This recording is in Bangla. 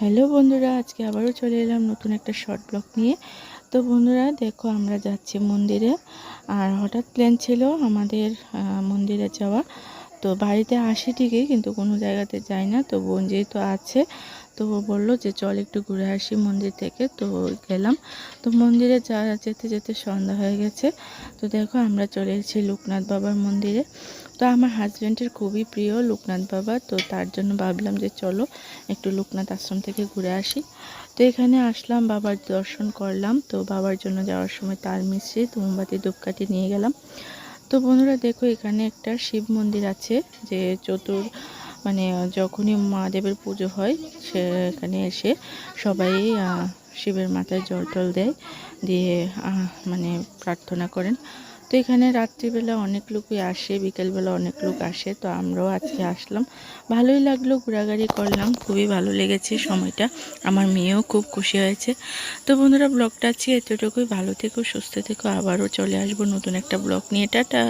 হ্যালো বন্ধুরা, আজকে আবারও চলে এলাম নতুন একটা শর্ট ব্লক নিয়ে। তো বন্ধুরা, দেখো আমরা যাচ্ছি মন্দিরে। আর হঠাৎ প্ল্যান ছিল আমাদের মন্দিরে যাওয়া। তো বাড়িতে আসি ঠিকই, কিন্তু কোনো জায়গাতে যাই না। তো বোন যেহেতু আছে, তো ও বলল যে, চল একটু ঘুরে আসি মন্দির থেকে। তো গেলাম। তো মন্দিরে যা, যেতে যেতে সন্ধ্যা হয়ে গেছে। তো দেখো আমরা চলে এসেছি লোকনাথ বাবার মন্দিরে। তো আমার হাজব্যান্ডের খুবই প্রিয় লোকনাথ বাবা, তো তার জন্য ভাবলাম যে, চলো একটু লোকনাথ আশ্রম থেকে ঘুরে আসি। তো এখানে আসলাম, বাবার দর্শন করলাম। তো বাবার জন্য যাওয়ার সময় তাল মিশ্রি মোমবাতি, ধূপকাঠি নিয়ে গেলাম। তো বন্ধুরা দেখো, এখানে একটা শিব মন্দির আছে, যে চতুর মানে যখনই মহাদেবের পুজো হয়, সেখানে এসে সবাই শিবের মাথায় জল টল দেয়, দিয়ে মানে প্রার্থনা করেন। তো এখানে রাত্রিবেলা অনেক লোকই আসে, বিকেলবেলা অনেক লোক আসে, তো আমরাও আজকে আসলাম। ভালোই লাগল, ঘোরাঘুরি করলাম, খুবই ভালো লেগেছে সময়টা। আমার মেয়েও খুব খুশি হয়েছে। তো বন্ধুরা, ব্লগটা আছি এতটুকুই। ভালো থেকো, সুস্থ থেকো, আবারও চলে আসব নতুন একটা ব্লগ নিয়ে। টাটা!